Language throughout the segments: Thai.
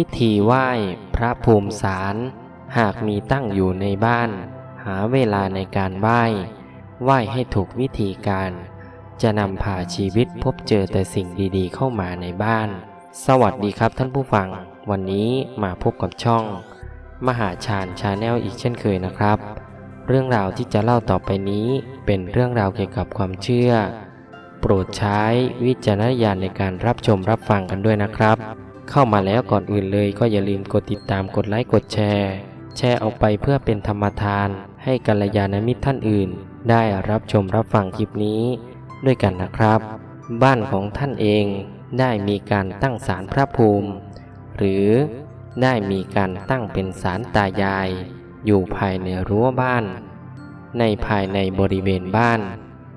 พิธีไหว้พระภูมิสารหากมีตั้งอยู่ในบ้าน หาเวลาในการไหว้ ไหว้ให้ถูกวิธีการ จะนำพาชีวิตพบเจอแต่สิ่งดีๆเข้ามาในบ้าน สวัสดีครับท่านผู้ฟัง วันนี้มาพบกับช่อง มหาชาญชาแนลอีกเช่นเคยนะครับ เรื่องราวที่จะเล่าต่อไปนี้เป็นเรื่องราวเกี่ยวกับความเชื่อ โปรดใช้วิจารณญาณในการรับชมรับฟังกันด้วยนะครับ เข้ามาแล้วก่อนอื่นเลยก็อย่าลืมกดติดตามกดไลค์กดแชร์ แชร์ออกไปเพื่อเป็นธรรมทาน ให้กัลยาณมิตรท่านอื่น ได้รับชมรับฟังคลิปนี้ ด้วยกันนะครับ บ้านของท่านเองได้มีการตั้งศาลพระภูมิ หรือได้มีการตั้งเป็นศาลตายาย อยู่ภายในรั้วบ้าน ในภายในบริเวณบ้าน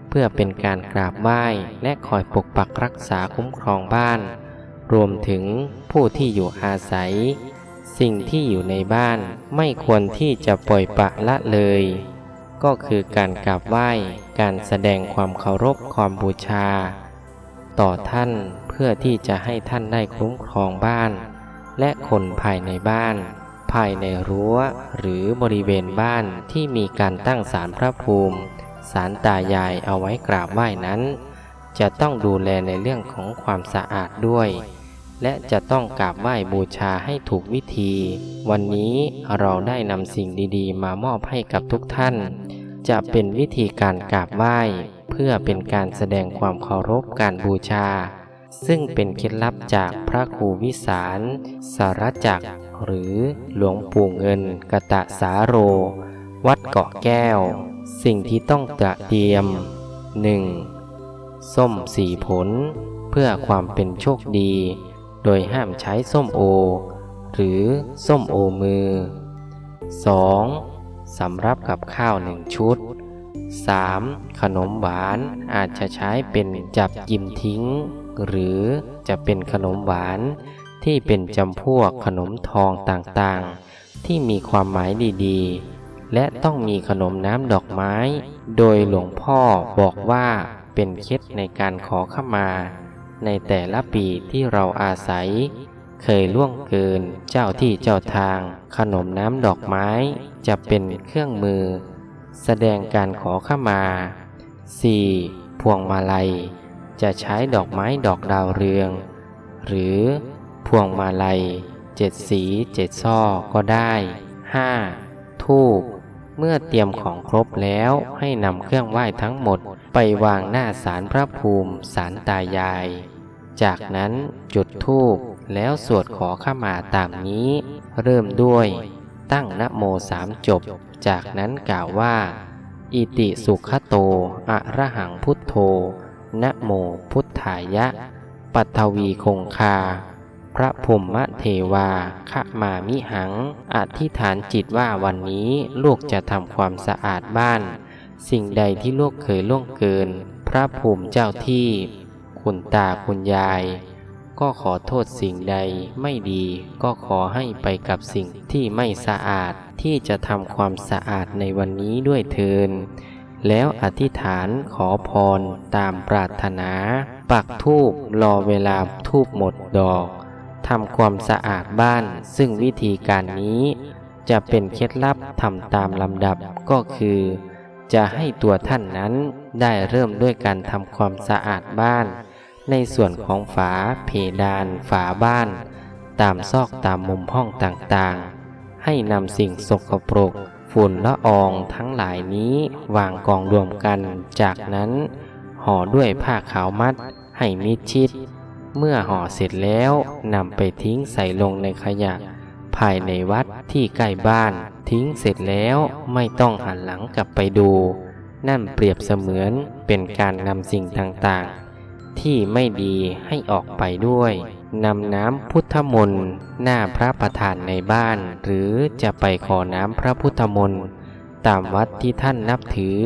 เพื่อเป็นการกราบไหว้และคอยปกปักรักษาคุ้มครองบ้าน รวมถึงผู้ที่อยู่อาศัย สิ่งที่อยู่ในบ้านไม่ควรที่จะปล่อยปละละเลย ก็คือการกราบไหว้ การแสดงความเคารพความบูชา ต่อท่านเพื่อที่จะให้ท่านได้คุ้มครองบ้าน และคนภายในบ้าน ภายในรั้วหรือบริเวณบ้านที่มีการตั้งศาลพระภูมิศาลตายายเอาไว้กราบไหว้นั้นจะต้องดูแลในเรื่องของความสะอาดด้วย และจะต้องกราบไหว้บูชาให้ถูกวิธี วันนี้เราได้นำสิ่งดีๆ มามอบให้กับทุกท่าน จะเป็นวิธีการกราบไหว้ เพื่อเป็นการแสดงความเคารพการบูชา ซึ่งเป็นเคล็ดลับจากพระครูวิสาร สารจักหรือหลวงปู่เงินกะตะสาโร วัดเกาะแก้ว สิ่งที่ต้องเตรียม 1. ส้มสีผล เพื่อความเป็นโชคดี โดยห้ามใช้ส้มโอ หรือส้มโอมือ 2. สำรับกับข้าวหนึ่งชุด 3. ขนมหวานอาจจะใช้เป็นจับยิมทิ้ง หรือจะเป็นขนมหวานที่เป็นจำพวกขนมทองต่างๆ ที่มีความหมายดีๆ และต้องมีขนมน้ำดอกไม้ โดยหลวงพ่อบอกว่าเป็นเคล็ดในการขอขมา ในแต่ละปีที่เราอาศัย เคยล่วงเกินเจ้าที่เจ้าทาง ขนมน้ำดอกไม้จะเป็นเครื่องมือ แสดงการขอขมา 4. พวงมาลัย จะใช้ดอกไม้ดอกดาวเรือง หรือพวงมาลัยเจ็ดสีเจ็ดซ่อก็ได้ 5. ทูบ เมื่อเตรียมของครบแล้วให้นำเครื่องไหว้ทั้งหมด ไปวางหน้าศาลพระภูมิศาลตายาย จากนั้นจุดธูปแล้วสวดขอขมาตามนี้ เริ่มด้วย ตั้งนโมสามจบ จากนั้นกล่าวว่า อิติสุขโต อะระหังพุทโธ นะโมพุทธายะ ปัทวีคงคา ระพรหมเทวาขมามิหัง อธิษฐานจิตว่าวันนี้ลูกจะทำความสะอาดบ้าน สิ่งใดที่ลูกเคยล่วงเกิน พระภูมิเจ้าที่ คุณตาคุณยาย ก็ขอโทษสิ่งใดไม่ดี ก็ขอให้ไปกับสิ่งที่ไม่สะอาดที่จะทำความสะอาดในวันนี้ด้วยเทินแล้วอธิษฐานขอพรตามปรารถนา ปักทูบรอเวลาทูบหมดดอก ทำความสะอาดบ้าน ซึ่งวิธีการนี้ จะเป็นเคล็ดลับทำตามลำดับก็คือ จะให้ตัวท่านนั้นได้เริ่มด้วยการทำความสะอาดบ้าน ในส่วนของฝาเพดาน ฝาบ้าน ตามซอกตามมุมห้องต่างๆ ให้นำสิ่งสกปรก ฝุ่นละอองทั้งหลายนี้วางกองรวมกัน จากนั้นห่อด้วยผ้าขาวมัดให้มิดชิด เมื่อห่อเสร็จแล้วนำไปทิ้งใส่ลงในขยะ ภายในวัดที่ใกล้บ้าน ทิ้งเสร็จแล้วไม่ต้องหันหลังกลับไปดู นั่นเปรียบเสมือนเป็นการนำสิ่งต่างๆ ที่ไม่ดีให้ออกไปด้วยนำน้ำพุทธมนต์หน้าพระประธานในบ้าน หรือจะไปขอน้ำพระพุทธมนต์ตามวัดที่ท่านนับถือ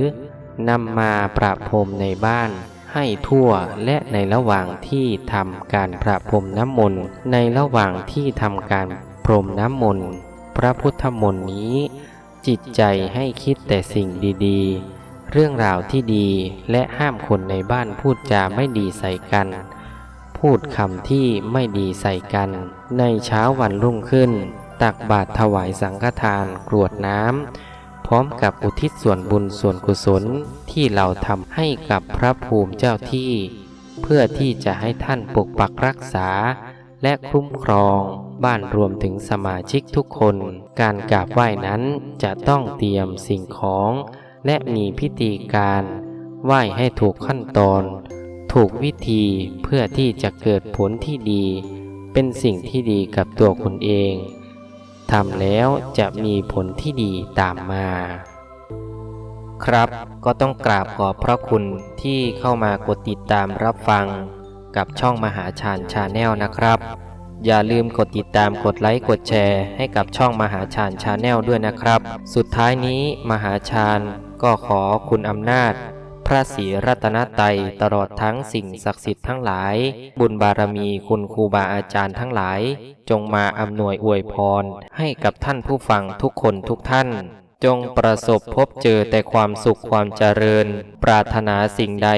นำมาประพรมในบ้าน ให้ทั่วและในระหว่างที่ทำการประพรมน้ำมนต์ในระหว่างที่ทำการพรมน้ำมนต์พระพุทธมนต์นี้ จิตใจให้คิดแต่สิ่งดีๆ เรื่องราวที่ดีและห้ามคนในบ้านพูดจาไม่ดีใส่กัน พูดคำที่ไม่ดีใส่กัน ในเช้าวันรุ่งขึ้น ตักบาตรถวายสังฆทานกรวดน้ำ ร้อมกับอุทิศส่วนบุญส่วนกุศลที่เราทำให้กับพระภูมิเจ้าที่ เพื่อที่จะให้ท่านปกปักรักษา และคุ้มครองบ้านรวมถึงสมาชิกทุกคน การกราบไหว้นั้นจะต้องเตรียมสิ่งของ และมีพิธีการไหว้ให้ถูกขั้นตอน ถูกวิธีเพื่อที่จะเกิดผลที่ดี เป็นสิ่งที่ดีกับตัวคุณเอง ทำแล้วจะมีผลที่ดีตามมา ครับก็ต้องกราบขอบพระคุณที่เข้ามากดติดตามรับฟังกับช่องมหาชาญชาแนลนะครับ อย่าลืมกดติดตามกดไลค์กดแชร์ให้กับช่องมหาชาญชาแนลด้วยนะครับ สุดท้ายนี้มหาชาญก็ขอคุณอำนาจ พระศรีรัตนตรัยตลอดทั้งสิ่งศักดิ์สิทธิ์ทั้งหลาย บุญบารมีคุณครูบาอาจารย์ทั้งหลาย จงมาอำนวยอวยพร ให้กับท่านผู้ฟังทุกคนทุกท่าน จงประสบพบเจอแต่ความสุขความเจริญ ปรารถนาสิ่งใด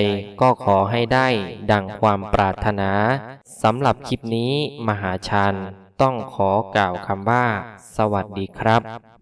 ก็ขอให้ได้ ดังความปรารถนาสำหรับคลิปนี้มหาชาญต้องขอกล่าวคำว่า สวัสดีครับ